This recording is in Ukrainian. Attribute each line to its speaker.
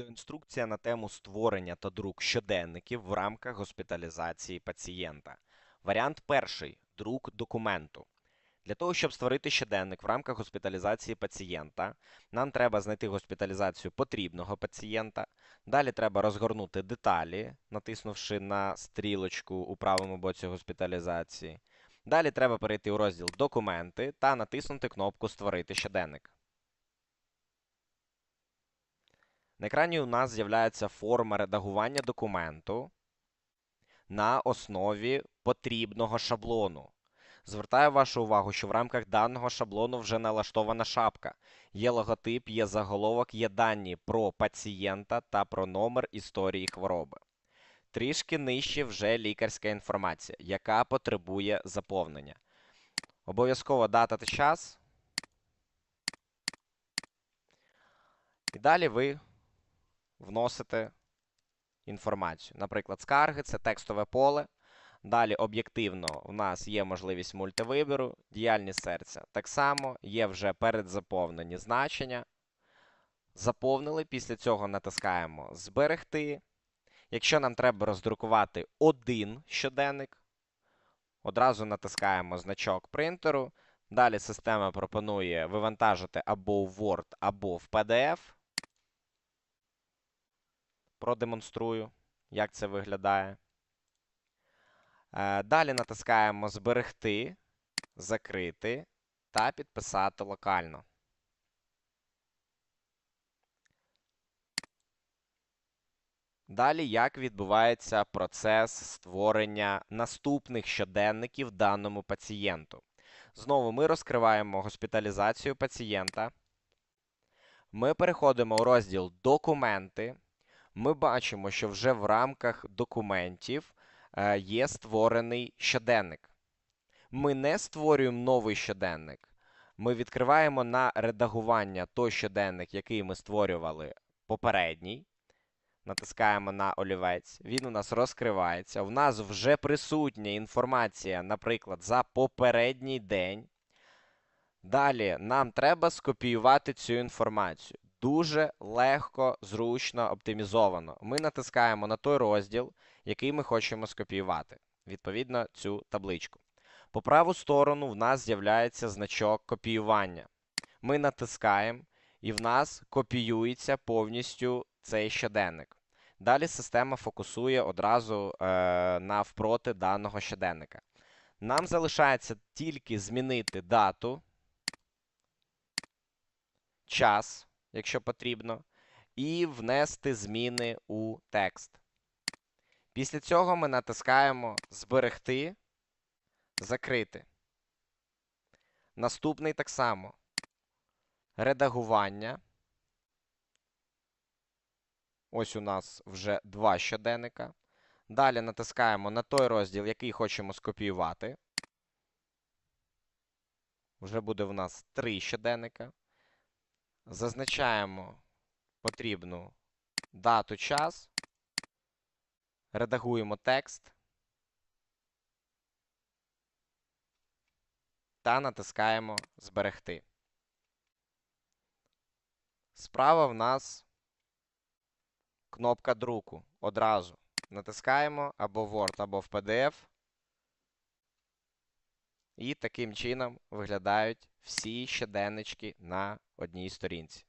Speaker 1: Відеоінструкція на тему створення та друк щоденників в рамках госпіталізації пацієнта. Варіант перший друк документу. Для того, щоб створити щоденник в рамках госпіталізації пацієнта, нам треба знайти госпіталізацію потрібного пацієнта. Далі треба розгорнути деталі, натиснувши на стрілочку у правому боці госпіталізації. Далі треба перейти у розділ Документи та натиснути кнопку Створити щоденник. На екрані у нас з'являється форма редагування документу на основі потрібного шаблону. Звертаю вашу увагу, що в рамках даного шаблону вже налаштована шапка. Є логотип, є заголовок, є дані про пацієнта та про номер історії хвороби. Трішки нижче вже лікарська інформація, яка потребує заповнення. Обов'язково дата та час. І далі ви вносите інформацію. Наприклад, скарги це текстове поле. Далі об'єктивно у нас є можливість мультивибору, діяльність серця. Так само є вже передзаповнені значення. Заповнили, після цього натискаємо Зберегти. Якщо нам треба роздрукувати один щоденник, одразу натискаємо значок принтеру. Далі система пропонує вивантажити або в Word, або в PDF. Продемонструю, як це виглядає. Е, Далі натискаємо Зберегти, Закрити та підписати локально. Далі, як відбувається процес створення наступних щоденників даному пацієнту. Знову ми розкриваємо госпіталізацію пацієнта. Ми переходимо у розділ Документи. Ми бачимо, що вже в рамках документів е, є створений щоденник. Ми не створюємо новий щоденник. Ми відкриваємо на редагування той щоденник, який ми створювали попередній. Натискаємо на олівець, він у нас розкривається. У нас вже присутня інформація, наприклад, за попередній день. Далі нам треба скопіювати цю інформацію. Дуже легко, зручно, оптимізовано. Ми натискаємо на той розділ, який ми хочемо скопіювати. Відповідно, цю табличку. По праву сторону в нас з'являється значок копіювання. Ми натискаємо, і в нас копіюється повністю цей щоденник. Далі система фокусує одразу е, навпроти даного щоденника. Нам залишається тільки змінити дату, час, якщо потрібно, і внести зміни у текст. Після цього ми натискаємо Зберегти, Закрити. Наступний так само. Редагування. Ось у нас вже два щоденника. Далі натискаємо на той розділ, який хочемо скопіювати. Вже буде в нас три щоденника. Зазначаємо потрібну дату, час. Редагуємо текст. Та натискаємо Зберегти. Справа в нас кнопка друку. Одразу натискаємо або Word, або в PDF. І таким чином виглядають всі щоденнички на одній сторінці.